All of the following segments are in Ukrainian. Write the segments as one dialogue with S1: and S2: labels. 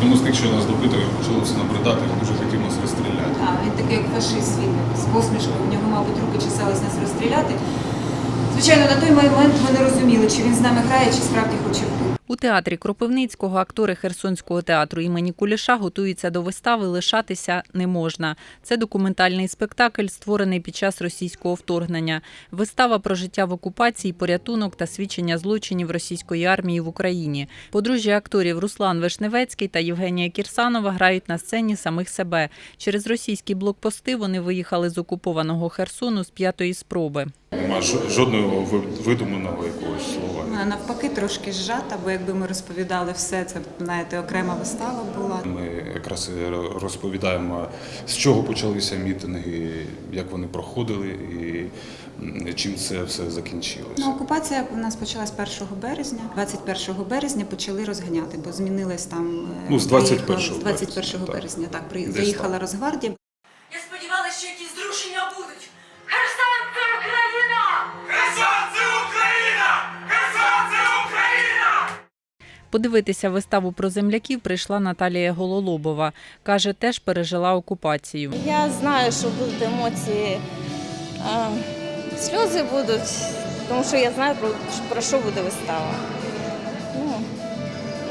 S1: Одному з тих, що нас допитували, почалося набридати, він дуже хотів нас розстріляти.
S2: А, він такий як фашист він з посмішкою. В нього, мабуть, руки чесались нас розстріляти. Звичайно, на той момент ми не розуміли, чи він з нами грає, чи справді хоче вбити.
S3: У театрі Кропивницького актори Херсонського театру імені Куліша готуються до вистави Лишатися не можна. Це документальний спектакль, створений під час російського вторгнення. Вистава про життя в окупації, порятунок та свідчення злочинів російської армії в Україні. Подружжя акторів Руслан Вишневецький та Євгенія Кірсанова грають на сцені самих себе. Через російські блокпости вони виїхали з окупованого Херсону з п'ятої спроби.
S1: Нема жо- жодного видуманого якогось слова.
S2: Навпаки, трошки зжата, бо якби ми розповідали все, це знаєте, окрема вистава була.
S1: Ми якраз розповідаємо, з чого почалися мітинги, як вони проходили і чим це все закінчилося.
S2: Ну, окупація у нас почалась 1 березня. 21 березня почали розганяти, бо змінилась там. е,
S1: Ну, з
S2: приїхала-
S1: 21
S2: з 21 березня. Так, при-
S1: Десь
S3: Подивитися виставу про земляків прийшла Наталія Гололобова. Каже, теж пережила окупацію.
S4: Я знаю, що будуть емоції, е, сльози будуть, тому що я знаю, про, що буде вистава. Ну,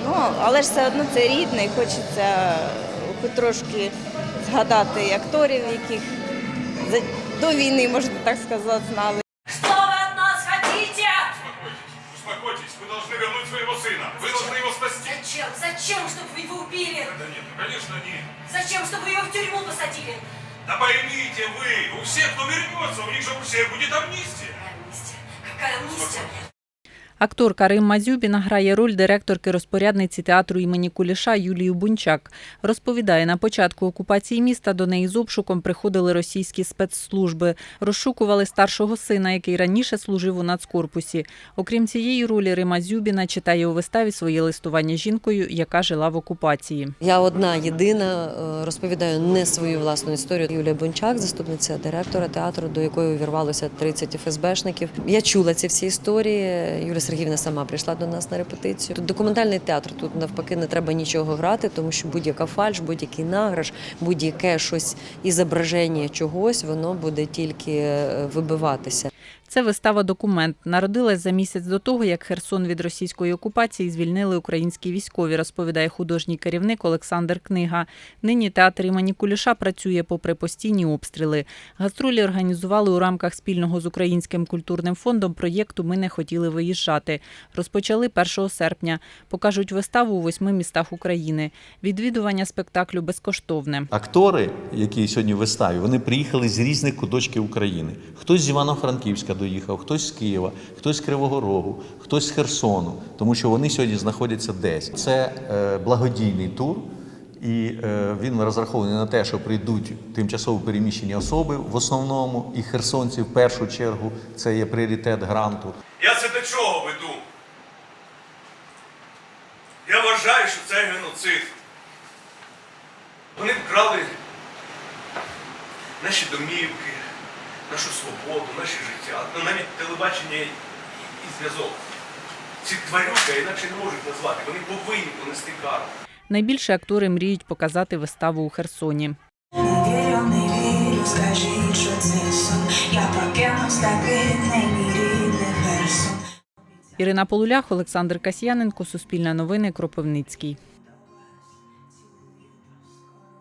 S4: ну, але ж все одно це рідне, хочеться хоч трошки згадати акторів, яких до війни, можна так сказати, знали.
S5: Должны вернуть своего сына. Вы должны его спасти.
S6: Зачем? Зачем, чтобы вы его убили?
S5: Да нет, ну, конечно нет.
S6: Зачем, чтобы вы его в тюрьму посадили?
S5: Да поймите вы, у всех, кто вернется, у них же у всех будет. Амнистия.
S3: Акторка Римма Зюбіна грає роль директорки розпорядниці театру імені Куліша Юлію Бунчак. Розповідає, на початку окупації міста до неї з обшуком приходили російські спецслужби, розшукували старшого сина, який раніше служив у нацкорпусі. Окрім цієї ролі, Рима Зюбіна читає у виставі своє листування жінкою, яка жила в окупації.
S7: Я одна єдина е, розповідаю не свою власну історію. Юлія Бончак, заступниця директора театру, до якої увірвалося 30 ФСБшників. Я чула ці всі історії. Юлія Сергіївна сама прийшла до нас на репетицію. Тут документальний театр. Тут навпаки не треба нічого грати, тому що будь-яка фальш, будь-який награш, будь-яке щось і зображення чогось, воно буде тільки е, вибиватися.
S3: Це вистава «Документ». Народилась за місяць до того, як Херсон від російської окупації звільнили українські військові, розповідає художній керівник Олександр Книга. Нині театр імені Куліша працює попри постійні обстріли. Гастролі організували у рамках спільного з Українським культурним фондом проєкту Ми не хотіли виїжджати. Розпочали 1 серпня. Покажуть виставу у восьми містах України. Відвідування спектаклю безкоштовне.
S8: Актори, які сьогодні в виставі, вони приїхали з різних куточків України. Хтось з Івано-Франківська доїхав, хтось з Києва, хтось з Кривого Рогу, хтось з Херсону, тому що вони сьогодні знаходяться десь. Це е, благодійний тур. І е, він розрахований на те, що прийдуть тимчасово переміщені особи в основному, і херсонці в першу чергу це є пріоритет гранту.
S5: Я це до чого веду? Я вважаю, що це геноцид. Вони вкрали наші домівки, нашу свободу, наше життя, ну, навіть телебачення і, і зв'язок. Ці тварюка інакше не можуть назвати. Вони повинні понести кару.
S3: Найбільше актори мріють показати виставу у Херсоні.
S9: Не вірю, не вірю, скажіть, що це сон. Я прокинусь такий, не мій Херсон.
S3: Ірина Полулях, Олександр Касьяненко, Суспільне новини, Кропивницький.